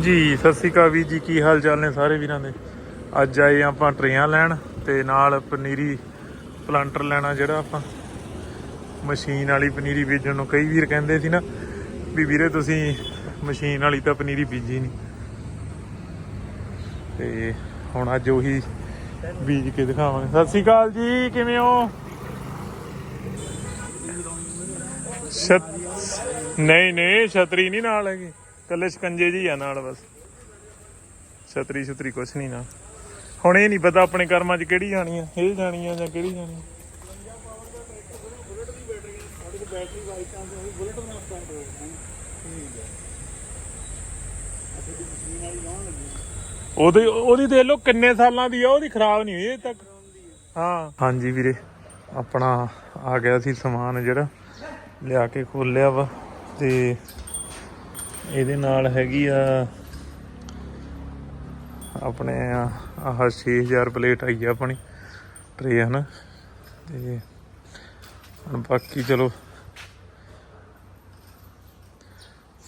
ਜੀ, ਸਤਿ ਸ਼੍ਰੀ ਅਕਾਲ ਵੀਰ ਜੀ, ਕੀ ਹਾਲ ਚਾਲ ਨੇ ਸਾਰੇ ਵੀਰਾਂ ਦੇ? ਅੱਜ ਆਏ ਆਪਾਂ ਟਰੇਆਂ ਲੈਣ ਤੇ ਨਾਲ ਪਨੀਰੀ ਪਲਾਂਟਰ ਲੈਣਾ ਜਿਹੜਾ ਆਪਾਂ। ਮਸ਼ੀਨ ਵਾਲੀ ਪਨੀਰੀ ਬੀਜਣ ਨੂੰ ਕਈ ਵੀਰ ਕਹਿੰਦੇ ਸੀ ਨਾ ਵੀ ਵੀਰੇ ਤੁਸੀਂ ਮਸ਼ੀਨ ਵਾਲੀ ਤਾਂ ਪਨੀਰੀ ਬੀਜੀ ਨਹੀਂ ਤੇ ਹੁਣ ਅੱਜ ਉਹੀ ਬੀਜ ਕੇ ਦਿਖਾਵਾਂਗੇ। ਸਤਿ ਸ਼੍ਰੀ ਅਕਾਲ ਜੀ, ਕਿਵੇਂ ਹੋ? ਨਹੀਂ ਨਹੀਂ, ਛਤਰੀ ਨਹੀਂ ਨਾਲ ਹੈਗੀ। ਕੱਲੇ ਸ਼ਿਕੰਜੇ ਜੀ ਆ ਨਾਲ ਬਸ। ਛਤਰੀ ਛਤਰੀ ਕੁਛ ਨਹੀਂ ਨਾਲ। ਹੁਣ ਇਹ ਨਹੀਂ ਪਤਾ ਆਪਣੇ ਕਰਮਾਂ 'ਚ ਕਿਹੜੀ ਜਾਣੀ ਆ, ਇਹ ਜਾਣੀ ਆ ਜਾਂ ਕਿਹੜੀ ਜਾਣੀ ਆ। ਉਹਦੀ ਉਹਦੀ ਦੇਖ ਲਓ ਕਿੰਨੇ ਸਾਲਾਂ ਦੀ ਆ, ਉਹਦੀ ਖਰਾਬ ਨਹੀਂ ਹੋਈ ਅਜੇ ਤੱਕ। ਹਾਂ। ਹਾਂਜੀ ਵੀਰੇ, ਆਪਣਾ ਆ ਗਿਆ ਸੀ ਸਮਾਨ ਜਿਹੜਾ, ਲਿਆ ਕੇ ਖੋਲਿਆ ਵਾ ਤੇ ਇਹਦੇ ਨਾਲ ਹੈਗੀ ਆ ਆਪਣੇ ਆ- ਆਹ 6000 ਪਲੇਟ ਆਈ ਆ ਆਪਣੀ ਟਰੇ ਹਨ? ਤੇ ਹੁਣ ਬਾਕੀ ਚਲੋ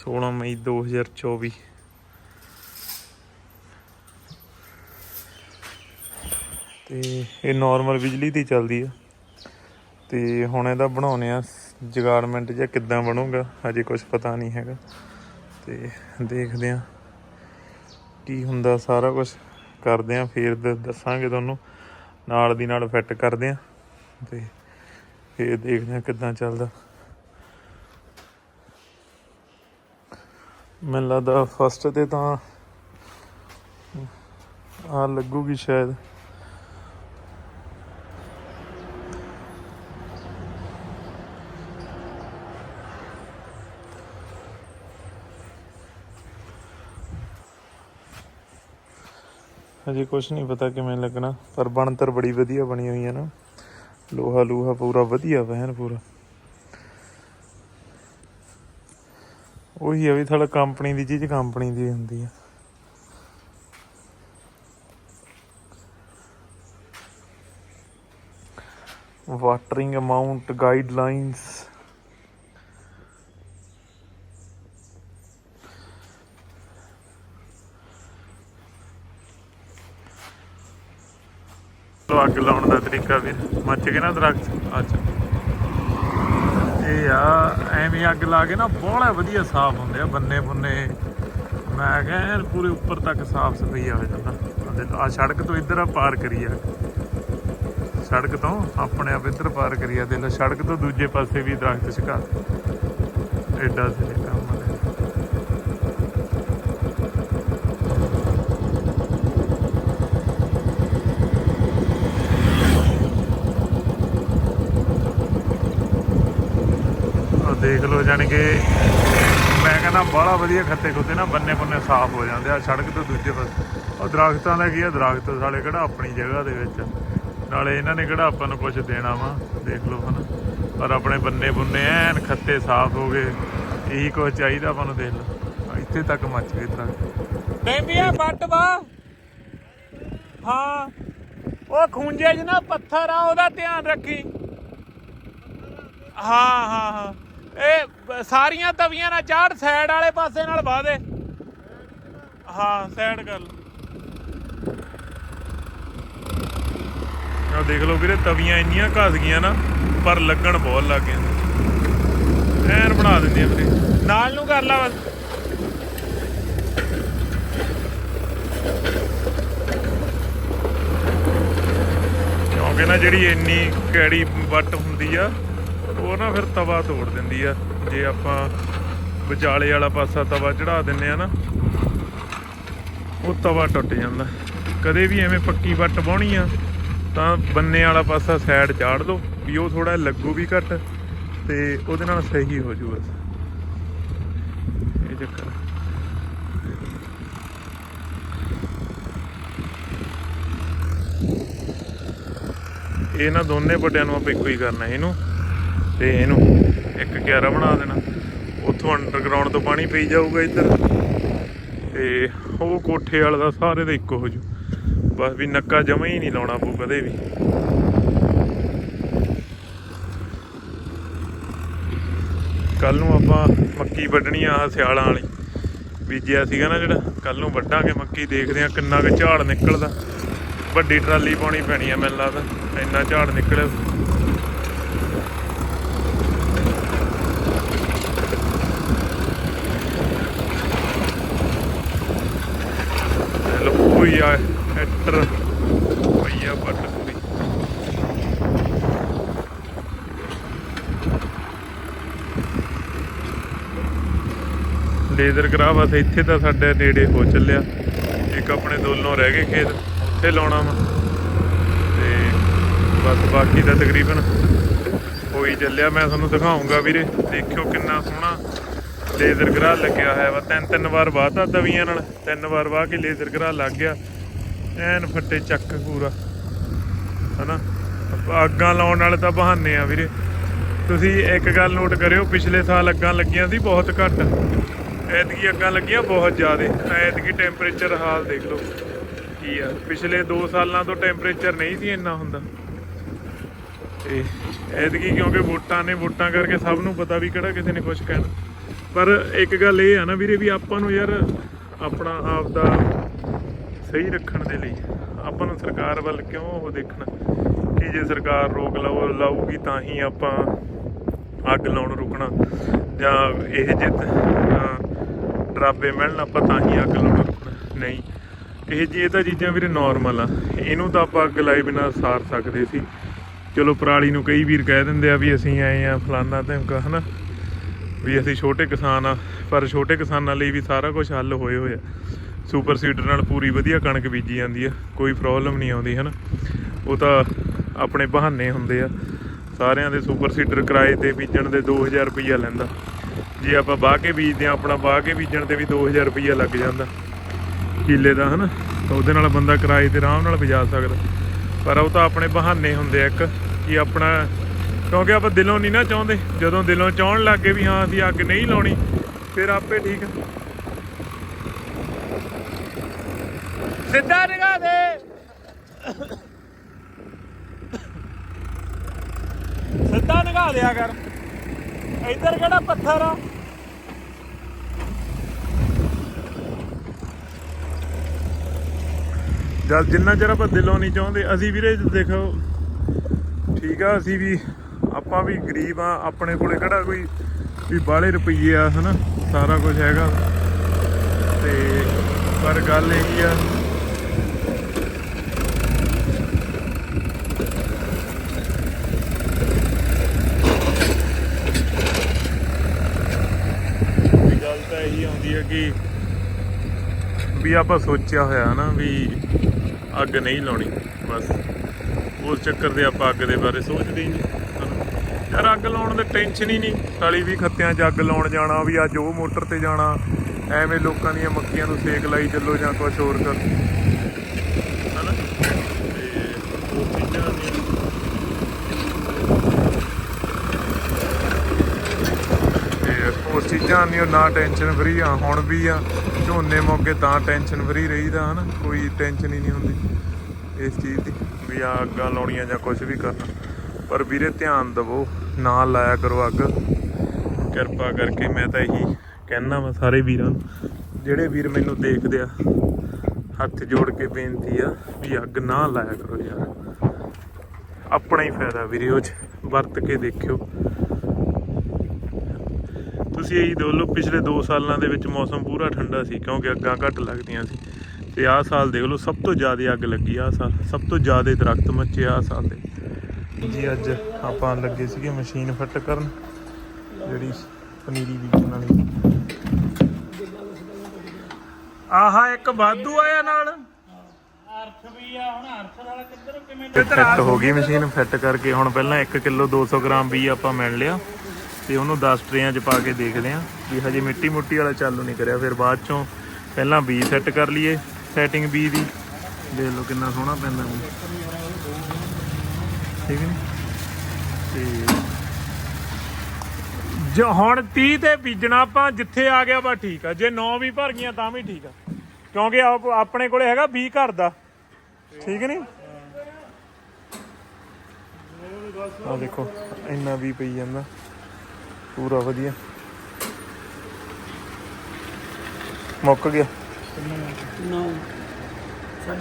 16 ਮਈ 2024 ਤੇ ਇਹ ਨਾਰਮਲ ਬਿਜਲੀ ਦੀ ਚੱਲਦੀ ਆ। ਤੇ ਹੁਣ ਇਹਦਾ ਬਣਾਉਣੇ ਆ ਜਗਾਰਮੈਂਟ ਜਾਂ ਕਿੱਦਾਂ ਬਣੂਗਾ, ਹਜੇ ਕੁਝ ਪਤਾ ਨਹੀਂ ਹੈਗਾ। ਤੇ ਦੇਖਦੇ ਆ ਕੀ ਹੁੰਦਾ, ਸਾਰਾ ਕੁਝ ਕਰਦੇ ਆ ਫੇਰ ਦੱਸਾਂਗੇ ਤੁਹਾਨੂੰ। ਨਾਲ ਦੀ ਨਾਲ ਫਿੱਟ ਕਰਦੇ ਆ ਤੇ ਫੇਰ ਦੇਖਦੇ ਆ ਕਿੱਦਾਂ ਚੱਲਦਾ। ਮੈਨੂੰ ਲੱਗਦਾ ਫਸਟ ਤੇ ਤਾਂ ਆ ਲੱਗੂਗੀ ਸ਼ਾਇਦ। ਹਜੇ ਕੁਝ ਨਹੀਂ ਪਤਾ ਕਿਵੇਂ ਲੱਗਣਾ, ਪਰ ਬਣਤਰ ਬੜੀ ਵਧੀਆ ਬਣੀ ਹੋਈ ਹੈ ਨਾ। ਲੋਹਾ ਲੂਹਾ ਪੂਰਾ ਵਧੀਆ ਵਹਿਨ ਪੂਰਾ। ਉਹੀ ਆ ਵੀ ਥੋੜਾ ਕੰਪਨੀ ਦੀ ਚੀਜ਼ ਕੰਪਨੀ ਦੀ ਹੁੰਦੀ ਆ। ਵਾਟਰਿੰਗ ਅਮਾਉਂਟ ਗਾਈਡਲਾਈਨਸ ਤੋਂ ਅੱਗ ਲਾਉਣ ਦਾ ਤਰੀਕਾ ਵੀ ਮੱਚ ਕੇ ਨਾ ਦਰਖਤ? ਅੱਛਾ। ਇਹ ਆ, ਐਵੇਂ ਅੱਗ ਲਾ ਕੇ ਨਾ ਬੋਲਾ ਵਧੀਆ ਸਾਫ਼ ਹੁੰਦੇ ਆ, ਬੰਨੇ ਬੰਨੇ। ਮੈਂ ਕਿਹਾ ਪੂਰੇ ਉੱਪਰ ਤੱਕ ਸਾਫ਼ ਸਫ਼ਾਈ ਆ ਜਾਂਦਾ। ਆ ਸੜਕ ਤੋਂ ਇੱਧਰ ਆ ਪਾਰ ਕਰੀ ਆ ਸੜਕ ਤੋਂ ਆਪਣੇ ਆਪ ਇੱਧਰ ਪਾਰ ਕਰੀ ਆ ਦੇਖ ਲਓ ਸੜਕ ਤੋਂ ਦੂਜੇ ਪਾਸੇ ਵੀ ਦਰਖਤ ਛਕਾ। ਐਡਾ ਸੀ ਕੰਮ ਆ ਆਹ ਦੇਖ ਲਓ, ਜਾਣੀ ਕਿ ਮੈਂ ਕਹਿੰਦਾ ਬੜਾ ਵਧੀਆ ਖੱਤੇ ਖੁੱਤੇ ਨਾ, ਬੰਨੇ ਬੰਨੇ ਸਾਫ਼ ਹੋ ਜਾਂਦੇ ਆ, ਸੜਕ ਤੋਂ ਦੂਜੇ ਪਾਸੇ। ਉਹ ਦਰਖਤਾਂ ਦਾ ਕੀ ਆ, ਦਰਖਤ ਸਾਲੇ ਕਿਹੜਾ ਆਪਣੀ ਜਗ੍ਹਾ ਦੇ ਵਿੱਚ ਨਾਲੇ ਇਹਨਾਂ ਨੇ ਕਿਹੜਾ ਆਪਾਂ ਨੂੰ ਕੁਝ ਦੇਣਾ ਵਾ, ਦੇਖ ਲਓ ਹਨਾ। ਪਰ ਆਪਣੇ ਬੰਨੇ ਬੁੰਨੇ ਐਨ ਖੱਤੇ ਸਾਫ਼ ਹੋ ਗਏ, ਇਹੀ ਕੁਝ ਚਾਹੀਦਾ ਆਪਾਂ ਨੂੰ ਦੇਖ ਲਓ। ਇੱਥੇ ਤੱਕ ਮੱਚ ਗਏ ਦਰਖਤ। ਬੈਂਬੀਆ ਬੱਟ ਵਾ। ਹਾਂ। ਉਹ ਖੂੰਜੇ 'ਚ ਨਾ ਪੱਥਰ ਆ, ਉਹਦਾ ਧਿਆਨ ਰੱਖੀ। ਹਾਂ ਹਾਂ ਹਾਂ। ਇਹ ਸਾਰੀਆਂ ਤਵੀਆਂ ਨਾਲ ਚਾੜ ਸਾਈਡ ਵਾਲੇ ਪਾਸੇ ਨਾਲ ਵਾਹ ਦੇ। ਹਾਂ ਸਾਈਡ ਕਰ। ਲਓ ਆਹ ਦੇਖ ਲਓ ਵੀਰੇ, ਤਵੀਆਂ ਇੰਨੀਆਂ ਘਸ ਗਈਆਂ ਨਾ, ਪਰ ਲੱਗਣ ਬਹੁਤ ਲੱਗ ਗਏ ਐਨ ਬਣਾ ਦਿੰਦੀਆਂ ਵੀਰੇ। ਨਾਲ ਨੂੰ ਕਰ ਲਾ ਬਸ। ਕਿਉਂਕਿ ਨਾ ਜਿਹੜੀ ਇੰਨੀ ਕੈੜੀ ਵੱਟ ਹੁੰਦੀ ਆ ਉਹ ਨਾ ਫਿਰ ਤਵਾ ਤੋੜ ਦਿੰਦੀ ਆ। ਜੇ ਆਪਾਂ ਵਿਚਾਲੇ ਵਾਲਾ ਪਾਸਾ ਤਵਾ ਚੜਾ ਦਿੰਨੇ ਆ ਨਾ, ਉਹ ਤਵਾ ਟੁੱਟ ਜਾਂਦਾ। ਕਦੇ ਵੀ ਐਵੇਂ ਪੱਕੀ ਵੱਟ ਪਾਉਣੀ ਆ, ਤਾਂ ਬੰਨੇ ਵਾਲਾ ਪਾਸਾ ਸਾਈਡ ਚਾੜ ਲਓ ਵੀ ਉਹ ਥੋੜਾ ਲੱਗੂ ਵੀ ਘੱਟ ਤੇ ਉਹਦੇ ਨਾਲ ਸਹੀ ਹੋ ਜੂ ਬਸ। ਇਹ ਚੱਕਰ ਆ। ਇਹ ਨਾ ਦੋਨੇ ਵੱਡਿਆਂ ਨੂੰ ਆਪਾਂ ਇੱਕੋ ਹੀ ਕਰਨਾ ਇਹਨੂੰ। ਤੇ ਇਹਨੂੰ ਇੱਕ ਕਿਆਰਾ ਬਣਾ ਦੇਣਾ। ਉੱਥੋਂ ਅੰਡਰਗਰਾਉਂਡ ਤੋਂ ਪਾਣੀ ਪਈ ਜਾਊਗਾ ਇੱਧਰ। ਤੇ ਉਹ ਕੋਠੇ ਵਾਲਾ ਦਾ ਸਾਰੇ ਦਾ ਇੱਕੋ ਹੋ ਜੂ। ਬਸ ਵੀ ਨੱਕਾ ਜਮਾ ਹੀ ਨਹੀਂ ਲਾਉਣਾ ਪਊ ਕਦੇ ਵੀ। ਕੱਲ ਨੂੰ ਆਪਾਂ ਮੱਕੀ ਵੱਢਣੀ ਆ ਸਿਆਲਾਂ ਵਾਲੀ। ਬੀਜਿਆ ਸੀਗਾ ਨਾ ਜਿਹੜਾ, ਕੱਲ ਨੂੰ ਵੱਢਾਂਗੇ ਮੱਕੀ। ਦੇਖਦੇ ਆ ਕਿੰਨਾ ਕੁ ਝਾੜ ਨਿਕਲਦਾ। ਵੱਡੀ ਟਰਾਲੀ ਪਾਉਣੀ ਪੈਣੀ ਆ ਮੈਨੂੰ ਲੱਗਦਾ। ਇੰਨਾ ਝਾੜ ਨਿਕਲੇ ਲੋ ਕੋਈ ਆ ਹੈਟਰ ਪਈਆ ਪੱਟ ਪੂਰੀ। ਲੇਜ਼ਰ ਕਰਾ ਬਸ ਇੱਥੇ ਤਾਂ ਸਾਡੇ ਨੇੜੇ ਹੋ ਚੱਲਿਆ। ਇੱਕ ਆਪਣੇ ਦੋਲੋਂ ਰਹਿ ਗਏ ਖੇਤ, ਉੱਥੇ ਲਾਉਣਾ ਵਾ। ਤੇ ਬਸ ਬਾਕੀ ਤਾਂ ਤਕਰੀਬਨ ਹੋ ਹੀ ਚੱਲਿਆ। ਮੈਂ ਤੁਹਾਨੂੰ ਦਿਖਾਉਂਗਾ ਵੀਰੇ, ਦੇਖਿਓ ਕਿੰਨਾ ਸੋਹਣਾ ਲੇਜ਼ਰ ਗਰਾ ਲੱਗਿਆ ਹੋਇਆ ਵਾ। ਤਿੰਨ ਤਿੰਨ ਵਾਰ ਵਾਹਤਾ ਤਵੀਆਂ ਨਾਲ, ਤਿੰਨ ਵਾਰ ਵਾਹ ਕੇ ਲੇਜ਼ਰ ਗਰਾ ਲੱਗ ਗਿਆ। ਐਨ ਫੱਟੇ ਚੱਕ ਪੂਰਾ। ਹਨਾ? ਅੱਗਾਂ ਲਾਉਣ ਵਾਲੇ ਤਾਂ ਬਹਾਨੇ ਆ ਵੀਰੇ। ਤੁਸੀਂ ਇੱਕ ਗੱਲ ਨੋਟ ਕਰਿਓ, ਪਿਛਲੇ ਸਾਲ ਅੱਗਾਂ ਲੱਗੀਆਂ ਸੀ ਬਹੁਤ ਘੱਟ। ਐਤਕੀ ਅੱਗਾਂ ਲੱਗੀਆਂ ਬਹੁਤ ਜ਼ਿਆਦੇ। ਐਤਕੀ ਟੈਂਪਰੇਚਰ ਹਾਲ ਦੇਖ ਲਓ। ਕੀ ਆ, ਪਿਛਲੇ 2 ਸਾਲਾਂ ਤੋਂ ਟੈਂਪਰੇਚਰ ਨਹੀਂ ਸੀ ਇੰਨਾ ਹੁੰਦਾ। ਤੇ ਐਤਕੀ ਕਿਉਂਕਿ ਵੋਟਾਂ ਨੇ, ਵੋਟਾਂ ਕਰਕੇ ਸਭ ਨੂੰ ਪਤਾ ਵੀ ਕਿਹੜਾ ਕਿਸੇ ਨੇ ਕੁਝ ਕਹਿਣਾ। ਪਰ ਇੱਕ ਗੱਲ ਇਹ ਆ ਨਾ ਵੀਰੇ ਵੀ ਆਪਾਂ ਨੂੰ ਯਾਰ ਆਪਣਾ ਆਪ ਦਾ ਸਹੀ ਰੱਖਣ ਦੇ ਲਈ ਆਪਾਂ ਨੂੰ ਸਰਕਾਰ ਵੱਲ ਕਿਉਂ ਉਹ ਦੇਖਣਾ ਕਿ ਜੇ ਸਰਕਾਰ ਰੋਕ ਲਾਉ ਲਾਊਗੀ ਤਾਂ ਹੀ ਆਪਾਂ ਅੱਗ ਲਾਉਣ ਰੁਕਣਾ ਜਾਂ ਇਹ ਜਿੱਤ ਡਰਾਬੇ ਮਿਲਣ, ਆਪਾਂ ਤਾਂ ਹੀ ਅੱਗ ਲਾਉਣ ਰੁਕਣਾ। ਨਹੀਂ। ਇਹ ਜੀ ਇਹ ਤਾਂ ਚੀਜ਼ਾਂ ਵੀਰੇ ਨਾਰਮਲ ਆ। ਇਹਨੂੰ ਤਾਂ ਆਪਾਂ ਅੱਗ ਲਾਏ ਬਿਨਾ ਸਾਰ ਸਕਦੇ ਸੀ। ਚਲੋ ਪਰਾਲੀ ਨੂੰ ਕਈ ਵੀਰ ਕਹਿ ਦਿੰਦੇ ਆ ਵੀ ਅਸੀਂ ਆਏ ਆ ਫਲਾਨਾ ਧਮਕਾ, ਹਨਾ? ਵੀ ਅਸੀਂ ਛੋਟੇ ਕਿਸਾਨ ਆ, ਪਰ ਛੋਟੇ ਕਿਸਾਨਾਂ ਲਈ ਵੀ ਸਾਰਾ ਕੁਝ ਹੱਲ ਹੋਏ ਹੋਏ ਆ। ਸੁਪਰ ਸੀਡਰ ਨਾਲ ਪੂਰੀ ਵਧੀਆ ਕਣਕ ਬੀਜੀ ਜਾਂਦੀ ਆ, ਕੋਈ ਪ੍ਰੋਬਲਮ ਨਹੀਂ ਆਉਂਦੀ, ਹਨਾ? ਉਹ ਤਾਂ ਆਪਣੇ ਬਹਾਨੇ ਹੁੰਦੇ ਆ। ਸਾਰਿਆਂ ਦੇ ਸੁਪਰ ਸੀਡਰ ਕਿਰਾਏ ਤੇ ਬੀਜਣ ਦੇ 2000 ਰੁਪਈਆ ਲੈਂਦਾ। ਜੇ ਆਪਾਂ ਬਾਹ ਕੇ ਬੀਜਦੇ ਆ ਆਪਣਾ ਬਾਹ ਕੇ ਬੀਜਣ ਤੇ ਵੀ 2000 ਰੁਪਈਆ ਲੱਗ ਜਾਂਦਾ। ਕਿੱਲੇ ਦਾ, ਹਨਾ? ਤਾਂ ਉਹਦੇ ਨਾਲ ਬੰਦਾ ਕਿਰਾਏ ਤੇ ਆਰਾਮ ਨਾਲ ਬਜਾ ਸਕਦਾ। ਪਰ ਉਹ ਤਾਂ ਆਪਣੇ ਬਹਾਨੇ ਹੁੰਦੇ ਆ ਇੱਕ, ਕਿ ਆਪਣਾ ਕਿਉਂਕਿ ਆਪਾਂ ਦਿਲੋਂ ਨਹੀਂ ਨਾ ਚਾਹੁੰਦੇ। ਜਦੋਂ ਦਿਲੋਂ ਚਾਹਣ ਲੱਗ ਗਏ ਵੀ ਹਾਂ, ਅਸੀਂ ਅੱਗ ਨਹੀਂ ਲਾਉਣੀ, ਫਿਰ ਆਪੇ ਠੀਕ। ਸਿੱਧਾ ਨਿਗਾਹ ਦੇ। ਸਿੱਧਾ ਨਿਗਾਹ ਦਿਆ ਕਰ। ਇੱਧਰ ਕਿਹੜਾ ਪੱਥਰ ਆ? ਜਦ ਜਿੰਨਾ ਚਿਰ ਆਪਾਂ ਦਿਲੋਂ ਨਹੀਂ ਚਾਹੁੰਦੇ, ਅਸੀਂ ਵੀਰੇ ਦੇਖੋ, ਠੀਕ ਆ, ਅਸੀਂ ਵੀ ਆਪਾਂ ਵੀ ਗਰੀਬ ਆ, ਆਪਣੇ ਕੋਲੇ ਕਿਹੜਾ ਕੋਈ ਵੀ ਬਾਹਲੇ ਰੁਪਈਏ ਆ, ਹਨਾ? ਸਾਰਾ ਕੁਝ ਹੈਗਾ। ਤੇ ਪਰ ਗੱਲ ਇਹ ਆ ਗੱਲ ਤਾਂ ਇਹੀ ਆਉਂਦੀ ਹੈ ਕਿ ਵੀ ਆਪਾਂ ਸੋਚਿਆ ਹੋਇਆ ਨਾ ਵੀ ਅੱਗ ਨਹੀਂ ਲਾਉਣੀ। ਬਸ ਉਸ ਚੱਕਰ ਦੇ ਆਪਾਂ ਅੱਗ ਦੇ ਬਾਰੇ ਸੋਚਦੇ ਨਹੀਂ ਯਾਰ ਅੱਗ ਲਾਉਣ ਦੀ ਟੈਨਸ਼ਨ ਹੀ ਨਹੀਂ। ਸਾਲੀ ਵੀ ਖੱਤਿਆਂ 'ਚ ਅੱਗ ਲਾਉਣ ਜਾਣਾ, ਵੀ ਅੱਜ ਉਹ ਮੋਟਰ ਤੇ ਜਾਣਾ। ਐਵੇਂ ਲੋਕਾਂ ਦੀਆਂ ਮੱਕੀਆਂ ਨੂੰ ਸੇਕ ਲਾਈ ਚੱਲੋ ਜਾਂ ਕੁਝ ਹੋਰ ਕਰ। ਹਨਾ ਤੇ ਉਹ ਚੀਜ਼ਾਂ ਦੀਆਂ ਉਸ ਚੀਜ਼ਾਂ ਦੀ ਨਾ ਟੈਨਸ਼ਨ ਫਰੀ ਆ, ਹੁਣ ਵੀ ਆ। ਝੋਨੇ ਮੌਕੇ ਤਾਂ ਟੈਨਸ਼ਨ ਫਰੀ ਰਹੀਦਾ, ਹਨਾ? ਕੋਈ ਟੈਨਸ਼ਨ ਹੀ ਨਹੀਂ ਹੁੰਦੀ ਇਸ ਚੀਜ਼ ਦੀ, ਵੀ ਆ ਅੱਗਾਂ ਲਾਉਣੀਆਂ ਜਾਂ ਕੁਝ ਵੀ ਕਰਨਾ। ਪਰ ਵੀਰੇ ਧਿਆਨ ਦਵੋ, ਨਾ ਲਾਇਆ ਕਰੋ ਅੱਗ। ਕਿਰਪਾ ਕਰਕੇ ਮੈਂ ਤਾਂ ਇਹੀ ਕਹਿਣਾ ਵਾ ਸਾਰੇ ਵੀਰਾਂ ਨੂੰ, ਜਿਹੜੇ ਵੀਰ ਮੈਨੂੰ ਦੇਖਦੇ ਆ, ਹੱਥ ਜੋੜ ਕੇ ਬੇਨਤੀ ਆ ਵੀ ਅੱਗ ਨਾ ਲਾਇਆ ਕਰੋ ਯਾਰ। ਆਪਣਾ ਹੀ ਫਾਇਦਾ ਵੀਰੇ ਉਹ 'ਚ, ਵਰਤ ਕੇ ਦੇਖਿਓ। ਤੁਸੀਂ ਇਹੀ ਦੇਖ ਲਓ, ਪਿਛਲੇ 2 ਸਾਲਾਂ ਦੇ ਵਿੱਚ ਮੌਸਮ ਪੂਰਾ ਠੰਡਾ ਸੀ, ਕਿਉਂਕਿ ਅੱਗਾਂ ਘੱਟ ਲੱਗਦੀਆਂ ਸੀ। ਤੇ ਆਹ ਸਾਲ ਦੇਖ ਲਓ, ਸਭ ਤੋਂ ਜ਼ਿਆਦਾ ਅੱਗ ਲੱਗੀ ਆਹ ਸਾਲ, ਸਭ ਤੋਂ ਜ਼ਿਆਦਾ ਦਰਖਤ ਮੱਚੇ ਆਹ ਸਾਲ ਦੇ। ਜੀ ਅੱਜ ਆਪਾਂ ਲੱਗੇ ਸੀਗੇ ਮਸ਼ੀਨ ਫਿੱਟ ਕਰਨ ਜਿਹੜੀ ਪਨੀਰੀ ਬੀਜਣ ਵਾਲੀ ਆਹਾ ਇੱਕ ਵਾਧੂ ਆਇਆ ਨਾਲ। ਅਰਥ ਵੀ ਆ ਹੁਣ ਅਰਥ ਵਾਲਾ ਕਿੱਧਰ ਕਿਵੇਂ ਫਿੱਟ ਹੋ ਗਈ? ਮਸ਼ੀਨ? ਫਿੱਟ ਕਰਕੇ ਹੁਣ ਪਹਿਲਾਂ 1 ਕਿਲੋ 200 ਗ੍ਰਾਮ ਬੀ ਆਪਾਂ ਮਿਲ ਲਿਆ। ਤੇ ਉਹਨੂੰ 10 ਟਰੇਆਂ 'ਚ ਪਾ ਕੇ ਦੇਖਦੇ ਆਂ ਵੀ ਹਜੇ ਮਿੱਟੀ ਮੁੱਟੀ ਵਾਲਾ ਚਾਲੂ ਨਹੀਂ ਕਰਿਆ। ਫਿਰ ਬਾਅਦ ਚੋਂ ਪਹਿਲਾਂ ਬੀ ਸੈੱਟ ਕਰ ਲਈਏ ਸੈਟਿੰਗ ਬੀ ਦੀ। ਦੇਖ ਲਓ ਕਿੰਨਾ ਸੋਹਣਾ ਪੈਂਦਾ। ਬੀ ਠੀਕ ਹੈ ਨੀ? ਤੇ ਜੋ ਹੁਣ 30 ਤੇ ਬੀਜਣਾ ਆਪਾਂ ਜਿੱਥੇ ਆ ਗਿਆ ਬਾ ਠੀਕ ਆ। ਜੇ 9 ਵੀ ਭਰ ਗਈਆਂ ਤਾਂ ਵੀ ਠੀਕ ਆ। ਕਿਉਂਕਿ ਆਪ- ਆਪਣੇ ਕੋਲੇ ਹੈਗਾ 20 ਘਰ ਦਾ। ਠੀਕ ਨਹੀਂ? ਆ ਦੇਖੋ ਇੰਨਾ ਵੀ ਪਈ ਜਾਂਦਾ। ਪੂਰਾ ਵਧੀਆ। ਮੁੱਕ ਗਿਆ। ਨੌ।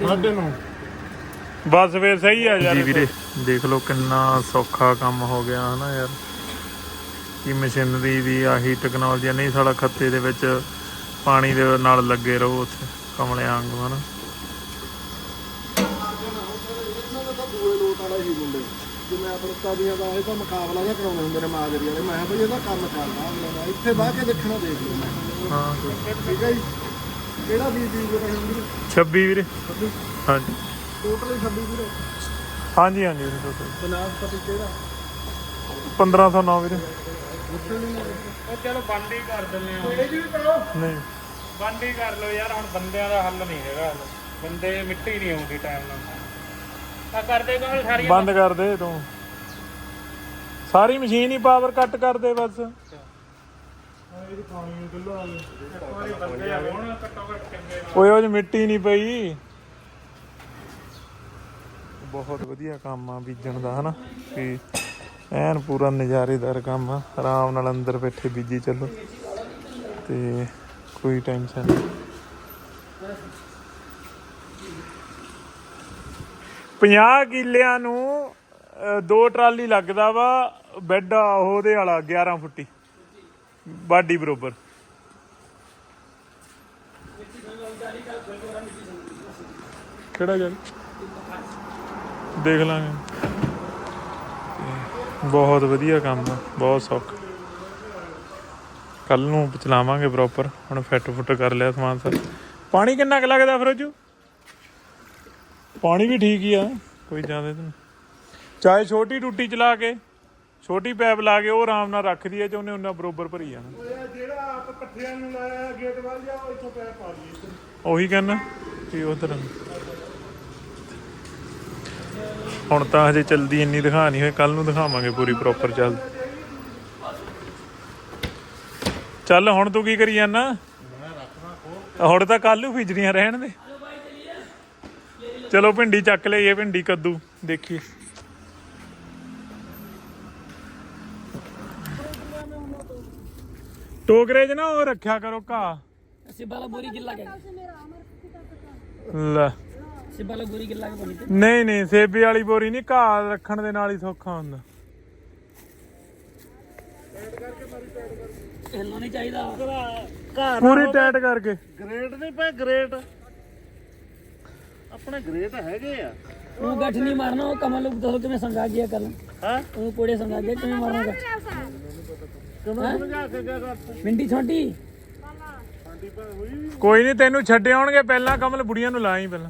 ਸਾਡੇ ਨੂੰ। ਬਸ ਫੇਰ ਸਹੀ ਆ ਯਾਰ। ਜੀ ਵੀਰੇ ਦੇਖ ਲਓ ਕਿੰਨਾ ਸੌਖਾ ਕੰਮ ਹੋ ਗਿਆ ਹਨਾ ਯਾਰ। ਕੀ ਮਸ਼ੀਨਰੀ ਦੀ ਆਹੀ ਟੈਕਨੋਲੋਜੀ। ਨਹੀਂ ਸਾਲਾ ਖੱਤੇ ਦੇ ਵਿੱਚ ਪਾਣੀ ਦੇ ਨਾਲ ਲੱਗੇ ਰਹੋ ਉੱਥੇ ਕਮਲੇ ਵਾਂਗੂ ਹਨਾ। ਜਿਵੇਂ ਆਪਣੇ ਤਾਦੀਆਂ ਦਾ ਇਹ ਤਾਂ ਮੁਕਾਬਲਾ ਜਿਹਾ ਕਰਾਉਂਦੇ ਹੁੰਦੇ ਨੇ ਮਾਜਰੀ ਵਾਲੇ ਮੈਂ ਬਈ ਇਹਦਾ ਕੰਮ ਕਰਨਾ ਅਗਲੇ ਦਾ ਇੱਥੇ ਬਾਹ ਕੇ ਦੇਖਣਾ ਦੇਖ ਲਓ ਮੈਂ ਹਾਂ। ਠੀਕ ਹੈ ਜੀ। ਕਿਹੜਾ ਬੀਜ ਬੀਜ ਰਹੇ ਹੁੰਦੇ 26 ਵੀਰੇ। ਹਾਂਜੀ। ਟੋਟਲੀ 26 ਵੀਰੇ। ਹਾਂਜੀ ਹਾਂਜੀ ਵੀਰੇ। ਬਨਾਸਪਤੀ ਕਿਹੜਾ 1509 ਵੀਰੇ। ਉਹ ਚਲੋ ਬੰਦ ਹੀ ਕਰ ਦਿੰਦੇ ਆ ਇਹ ਵੀ ਕਰੋ ਨਹੀਂ। ਬੰਦ ਹੀ ਕਰ ਲਓ ਯਾਰ ਹੁਣ ਬੰਦਿਆਂ ਦਾ ਹੱਲ ਨਹੀਂ ਹੈਗਾ। ਹੱਲ। ਬੰਦੇ ਮਿੱਟੀ ਨਹੀਂ ਆਉਂਦੀ ਟਾਈਮ ਨਾਲ। ਆ ਕਰਦੇ ਕੋਲ ਸਾਰੀਆਂ ਬੰਦ ਕਰ ਦੇ ਤੂੰ। ਸਾਰੀ ਮਸ਼ੀਨ ਹੀ ਪਾਵਰ ਕੱਟ ਕਰ ਦੇ ਬਸ। ਓਏ ਉਹ ਮਿੱਟੀ ਨਹੀਂ ਪਈ। ਬਹੁਤ ਵਧੀਆ ਕੰਮ ਆ ਬੀਜਣ ਦਾ, ਹਨਾ? ਵੀ ਐਨ ਪੂਰਾ ਨਜ਼ਾਰੇਦਾਰ ਕੰਮ ਆ। ਆਰਾਮ ਨਾਲ ਅੰਦਰ ਬੈਠੇ ਬੀਜੀ ਚੱਲੋ। ਤੇ ਕੋਈ ਟੈਨਸ਼ਨ ਨਹੀਂ 50 ਕਿੱਲਿਆਂ ਨੂੰ ਦੋ ਟਰਾਲੀ ਲੱਗਦਾ ਵਾ, ਬੈੱਡ ਉਹਦੇ ਵਾਲਾ 11 ਫੁੱਟੀ। ਬਾਡੀ ਬਰੋਬਰ। ਕਿਹੜਾ ਗੱਲ? ਦੇਖ ਲਾਂਗੇ। ਬਹੁਤ ਵਧੀਆ ਕੰਮ ਆ ਬਹੁਤ ਸੌਖਾ। ਕੱਲ ਨੂੰ ਚਲਾਵਾਂਗੇ ਪ੍ਰੋਪਰ ਹੁਣ ਫਿੱਟ ਫੁੱਟ ਕਰ ਲਿਆ ਸਮਾਨ ਸਰ। ਪਾਣੀ ਕਿੰਨਾ ਕੁ ਲੱਗਦਾ ਫਰੋਜੂ? ਪਾਣੀ ਵੀ ਠੀਕ ਹੀ ਆ। ਕੋਈ ਜ਼ਿਆਦਾ ਤਾਂ ਨਹੀਂ। ਚਾਹੇ ਛੋਟੀ ਟੁੱਟੀ ਚਲਾ ਕੇ ਛੋਟੀ ਪੈਪ ਲਾ ਕੇ ਉਹ ਆਰਾਮ ਨਾਲ ਰੱਖਦੀ ਹੈ ਤੇ ਉਹਨੇ ਉਹਨਾਂ ਬਰੋਬਰ ਭਰੀ ਜਾਣਾ। ਜਿਹੜਾ ਆਪ ਪੱਠਿਆਂ ਨੂੰ ਲਾਇਆ ਗੇਟ ਵੱਲ ਜਾ ਇੱਥੋਂ ਪੈ ਪਾ ਲਈ ਉਹੀ ਕਹਿੰਦਾ ਕਿ ਉਧਰ। ਹੁਣ ਤਾਂ ਹਜੇ ਚਲਦੀ ਇੰਨੀ ਦਿਖਾ ਨਹੀਂ ਹੋਏ ਕੱਲ ਨੂੰ ਦਿਖਾਵਾਂਗੇ ਪੂਰੀ ਪ੍ਰੋਪਰ ਚੱਲ। ਚੱਲ ਹੁਣ ਤੂੰ ਕੀ ਕਰੀ ਜਾਂਦਾ ਹੁਣ ਤਾਂ ਕੱਲ ਨੂੰ ਫਿਜਰੀਆਂ ਰਹਿਣ ਦੇ। ਚਲੋ ਭਿੰਡੀ ਚੱਕ ਲਈਏ ਭਿੰਡੀ ਕੱਦੂ ਦੇਖੀਏ। ਟੋਕਰੇ 'ਚ ਨਾ ਉਹ ਰੱਖਿਆ ਕਰੋ ਘਾ ਅਸੀਂ ਬਾਲਾ ਬੋਰੀ ਗਿੱਲਾ ਕਹਿੰਦੇ ਲੈ। ਸਿਬਾਲਾ ਨਹੀਂ ਨਹੀਂ ਸੇਬੀ ਵਾਲੀ ਬੋਰੀ ਨਹੀਂ ਘਾਹ ਰੱਖਣ ਦੇ ਨਾਲ ਹੀ ਸੌਖਾ ਹੁੰਦਾ। ਪੂਰੀ ਟਾਈਟ ਕਰਕੇ। ਗ੍ਰੇਡ ਨਹੀਂ ਪਏ ਗ੍ਰੇਡ ਆਪਣੇ ਗ੍ਰੇਡ ਹੈਗੇ ਆ। ਉਹ ਗੱਠ ਨਹੀਂ ਮਾਰਨਾ ਉਹ ਕਮਲ ਨੂੰ ਦੱਸੋ ਕਿਵੇਂ ਸਮਝਾ ਗਿਆ ਕੱਲ ਹਾਂ? ਉਹ ਕੋੜੇ ਸਮਝਾ ਗਿਆ ਕਿਵੇਂ ਮਾਰਨਾ ਕਰ। ਮਿੰਡੀ ਛੋਟੀ? ਕੋਈ ਨਹੀਂ ਤੈਨੂੰ ਛੱਡੇ ਆਉਣਗੇ ਪਹਿਲਾਂ ਕਮਲ ਬੁੜੀਆਂ ਨੂੰ ਲਾਈ ਪਹਿਲਾਂ।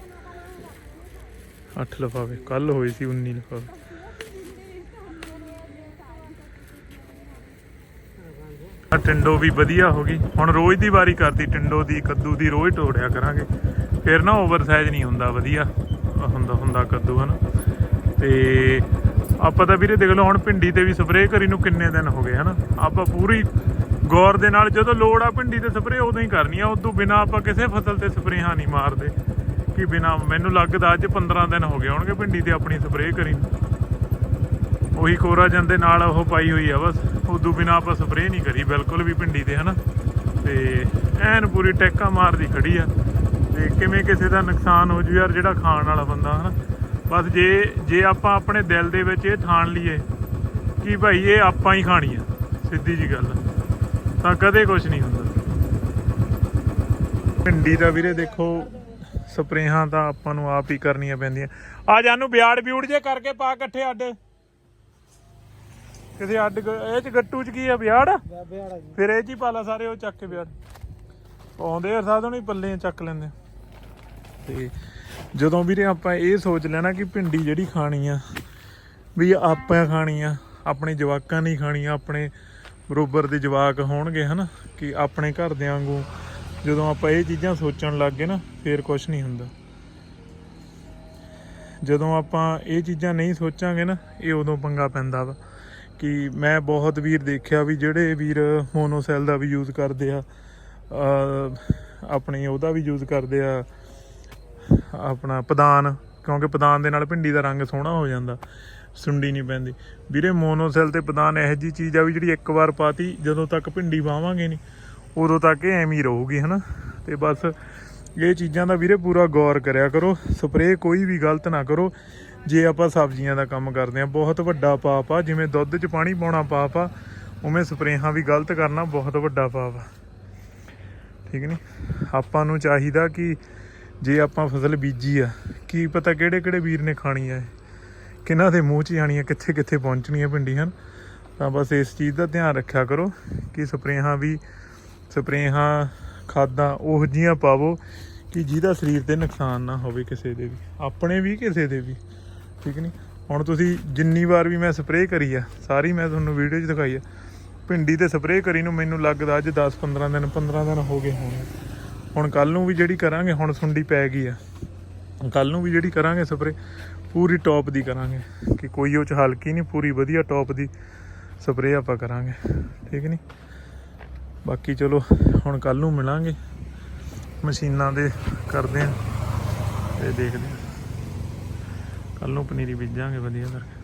8 ਲਫਾਵੇ ਕੱਲ ਹੋਏ ਸੀ 19 ਲਫਾਵੇ ਆ ਟਿੰਡੋ ਵੀ ਵਧੀਆ ਹੋ ਗਈ। ਹੁਣ ਰੋਜ਼ ਦੀ ਵਾਰੀ ਕਰਤੀ ਟਿੰਡੋ ਦੀ, ਕੱਦੂ ਦੀ, ਰੋਜ਼ ਤੋੜਿਆ ਕਰਾਂਗੇ। ਫਿਰ ਨਾ ਓਵਰ ਸਾਈਜ਼ ਨਹੀਂ ਹੁੰਦਾ, ਵਧੀਆ ਹੁੰਦਾ ਹੁੰਦਾ ਕੱਦੂ, ਹਨ। ਤੇ ਆਪਾਂ ਤਾਂ ਵੀਰੇ ਦੇਖ ਲਓ, ਹੁਣ ਭਿੰਡੀ ਤੇ ਵੀ ਸਪਰੇਅ ਕਰੀ ਨੂੰ ਕਿੰਨੇ ਦਿਨ ਹੋ ਗਏ, ਹਨਾ। ਆਪਾਂ ਪੂਰੀ ਗੌਰ ਦੇ ਨਾਲ ਜਦੋਂ ਲੋੜ ਆ ਭਿੰਡੀ ਤੇ ਸਪਰੇਅ ਉਦੋਂ ਹੀ ਕਰਨੀ ਆ। ਉਦੋਂ ਬਿਨਾ ਆਪਾਂ ਕਿਸੇ ਫਸਲ ਤੇ ਸਪਰੇਹਾਂ ਨਹੀਂ ਮਾਰਦੇ। ਕਿ ਬਿਨਾ ਮੈਨੂੰ ਲੱਗਦਾ ਅੱਜ 15 ਦਿਨ ਹੋ ਗਏ ਹੋਣਗੇ ਭਿੰਡੀ ਤੇ ਆਪਣੀ ਸਪਰੇਅ ਕਰੀ। ਨੂੰ ਉਹੀ ਕੋਰਾਜਨ ਦੇ ਨਾਲ ਉਹ ਪਾਈ ਹੋਈ ਆ ਬਸ। ਉਦੋਂ ਬਿਨਾ ਆਪਾਂ ਸਪਰੇਅ ਨਹੀਂ ਕਰੀ, ਬਿਲਕੁਲ ਵੀ ਭਿੰਡੀ ਤੇ, ਹਨਾ? ਤੇ ਐਨ ਪੂਰੀ ਟੈਕਾ ਮਾਰਦੀ ਖੜੀ ਆ। ਤੇ ਕਿਵੇਂ ਕਿਸੇ ਦਾ ਨੁਕਸਾਨ ਹੋ ਜੂ ਯਾਰ ਜਿਹੜਾ ਖਾਣ ਵਾਲਾ ਬੰਦਾ, ਹਨਾ? ਬਸ ਜੇ ਜੇ ਆਪਾਂ ਆਪਣੇ ਦਿਲ ਦੇ ਵਿੱਚ ਇਹ ਠਾਣ ਲਈਏ ਕਿ ਭਾਈ ਇਹ ਆਪਾਂ ਹੀ ਖਾਣੀ ਆ, ਸਿੱਧੀ ਜੀ ਗੱਲ। ਤਾਂ ਕਦੇ ਕੁਝ ਨਹੀਂ ਹੁੰਦਾ। ਭਿੰਡੀ ਦਾ ਵੀਰੇ ਦੇਖੋ ਸਪਰੇਹਾਂ ਤਾਂ ਆਪਾਂ ਨੂੰ ਆਪ ਹੀ ਕਰਨੀਆਂ ਪੈਂਦੀਆਂ। ਆ ਜਾਨੂੰ ਬਿਆੜ ਬਿਊੜ ਜੇ ਕਰਕੇ ਪਾ ਇਕੱਠੇ ਅੱਡ। ਕਿਸੇ ਅੱਡ ਇਹ ਚ ਗੱਟੂ ਚ ਕੀ ਆ ਬਿਆੜ ਫਿਰ ਇਹ ਚ ਹੀ ਪਾ ਲਾ ਸਾਰੇ ਉਹ ਚੱਕ ਕੇ ਬਿਆੜ ਆਉਂਦੇ ਆ ਸਾਧਨ ਹੀ ਪੱਲੇ ਚੱਕ ਲੈਂਦੇ। ਤੇ ਜਦੋਂ ਵੀਰੇ ਆਪਾਂ ਇਹ ਸੋਚ ਲੈਣਾ ਕਿ ਭਿੰਡੀ ਜਿਹੜੀ ਖਾਣੀ ਆ ਵੀ ਆਪਾਂ ਖਾਣੀ ਆ ਆਪਣੇ ਜਵਾਕਾਂ ਨਹੀਂ ਖਾਣੀ ਆ ਆਪਣੇ ਬਰੋਬਰ ਦੇ ਜਵਾਕ ਹੋਣਗੇ ਹਨਾ ਕਿ ਆਪਣੇ ਘਰ ਦੇ ਵਾਂਗੂ ਜਦੋਂ ਆਪਾਂ ਇਹ ਚੀਜ਼ਾਂ ਸੋਚਣ ਲੱਗ ਗਏ ਨਾ, ਫੇਰ ਕੁਝ ਨਹੀਂ ਹੁੰਦਾ। ਜਦੋਂ ਆਪਾਂ ਇਹ ਚੀਜ਼ਾਂ ਨਹੀਂ ਸੋਚਾਂਗੇ ਨਾ, ਇਹ ਉਦੋਂ ਪੰਗਾ ਪੈਂਦਾ ਵਾ ਕਿ ਮੈਂ ਬਹੁਤ ਵੀਰ ਦੇਖਿਆ ਵੀ ਜਿਹੜੇ ਵੀਰ ਮੋਨੋਸੈਲ ਦਾ ਵੀ ਯੂਜ਼ ਕਰਦੇ ਆ, ਅਹ ਆਪਣੀ ਉਹਦਾ ਵੀ ਯੂਜ਼ ਕਰਦੇ ਆ, ਆਪਣਾ ਪਦਾਨ, ਕਿਉਂਕਿ ਪਦਾਨ ਦੇ ਨਾਲ ਭਿੰਡੀ ਦਾ ਰੰਗ ਸੋਹਣਾ ਹੋ ਜਾਂਦਾ, ਸੁੰਡੀ ਨਹੀਂ ਪੈਂਦੀ। ਵੀਰੇ ਮੋਨੋਸੈਲ ਤੇ ਪਦਾਨ ਇਹੋ ਜੀ ਚੀਜ਼ ਆ ਵੀ ਜਿਹੜੀ ਇੱਕ ਵਾਰ ਪਾਤੀ, ਜਦੋਂ ਤੱਕ ਭਿੰਡੀ ਵਾਵਾਂਗੇ ਨਹੀਂ। ਉਦੋਂ ਤੱਕ ਇਹ ਐਵੇਂ ਹੀ ਰਹੂਗੀ, ਹਨਾ? ਤੇ ਬਸ ਇਹ ਚੀਜ਼ਾਂ ਦਾ ਵੀਰੇ ਪੂਰਾ ਗੌਰ ਕਰਿਆ ਕਰੋ। ਸਪਰੇਅ ਕੋਈ ਵੀ ਗਲਤ ਨਾ ਕਰੋ। ਜੇ ਆਪਾਂ ਸਬਜ਼ੀਆਂ ਦਾ ਕੰਮ ਕਰਦੇ ਆ ਬਹੁਤ ਵੱਡਾ ਪਾਪ ਆ। ਜਿਵੇਂ ਦੁੱਧ 'ਚ ਪਾਣੀ ਪਾਉਣਾ ਪਾਪ ਆ, ਉਵੇਂ ਸਪਰੇਹਾਂ ਵੀ ਗਲਤ ਕਰਨਾ ਬਹੁਤ ਵੱਡਾ ਪਾਪ ਆ। ਠੀਕ ਨਹੀਂ ਆਪਾਂ ਨੂੰ ਚਾਹੀਦਾ ਕਿ ਜੇ ਆਪਾਂ ਫਸਲ ਬੀਜੀ ਆ, ਕੀ ਪਤਾ ਕਿਹੜੇ ਕਿਹੜੇ ਵੀਰ ਨੇ ਖਾਣੀ ਆ ਕਿਹਨਾਂ ਦੇ ਮੂੰਹ 'ਚ ਜਾਣੀ ਆ ਕਿੱਥੇ ਕਿੱਥੇ ਪਹੁੰਚਣੀ ਆ ਭਿੰਡੀ ਹਨ ਤਾਂ ਬਸ ਇਸ ਚੀਜ਼ ਦਾ ਧਿਆਨ ਰੱਖਿਆ ਕਰੋ ਕਿ ਸਪਰੇਹਾਂ ਵੀ ਸਪਰੇਹਾਂ, ਖਾਦਾਂ, ਉਹ ਜੀਆਂ ਪਾਵੋ ਕਿ ਜਿਹਦਾ ਸਰੀਰ ਤੇ ਨੁਕਸਾਨ ਨਾ ਹੋਵੇ ਕਿਸੇ ਦੇ ਵੀ। ਆਪਣੇ ਵੀ ਕਿਸੇ ਦੇ ਵੀ। ਠੀਕ ਨਹੀਂ ਹੁਣ ਤੁਸੀਂ ਜਿੰਨੀ ਵਾਰ ਵੀ ਮੈਂ ਸਪਰੇਅ ਕਰੀ ਆ, ਸਾਰੀ ਮੈਂ ਤੁਹਾਨੂੰ ਵੀਡੀਓ 'ਚ ਦਿਖਾਈ ਆ, ਭਿੰਡੀ ਤੇ ਸਪਰੇਅ ਕਰੀ ਨੂੰ ਮੈਨੂੰ ਲੱਗਦਾ ਅੱਜ 10 15 ਦਿਨ 15 ਦਿਨ ਹੋ ਗਏ ਹੋਣੇ। ਹੁਣ ਕੱਲ ਨੂੰ ਵੀ ਜਿਹੜੀ ਕਰਾਂਗੇ, ਹੁਣ ਸੁੰਡੀ ਪੈ ਗਈ ਆ। ਕੱਲ ਨੂੰ ਵੀ ਜਿਹੜੀ ਕਰਾਂਗੇ ਸਪਰੇਅ, ਪੂਰੀ ਟੌਪ ਦੀ ਕਰਾਂਗੇ। ਕਿ ਕੋਈ ਉਹ ਚ ਹਲਕੀ ਨਹੀਂ ਪੂਰੀ ਵਧੀਆ ਟੌਪ ਦੀ ਸਪਰੇਅ ਆਪਾਂ ਕਰਾਂਗੇ। ਠੀਕ ਨਹੀਂ ਬਾਕੀ ਚਲੋ, ਹੁਣ ਕੱਲ ਨੂੰ ਮਿਲਾਂਗੇ। ਮਸ਼ੀਨਾਂ ਦੇ ਕਰਦੇ ਆਂ ਤੇ ਦੇਖਦੇ ਆਂ। ਕੱਲ ਨੂੰ ਪਨੀਰੀ ਬੀਜਾਂਗੇ ਵਧੀਆ ਕਰਕੇ।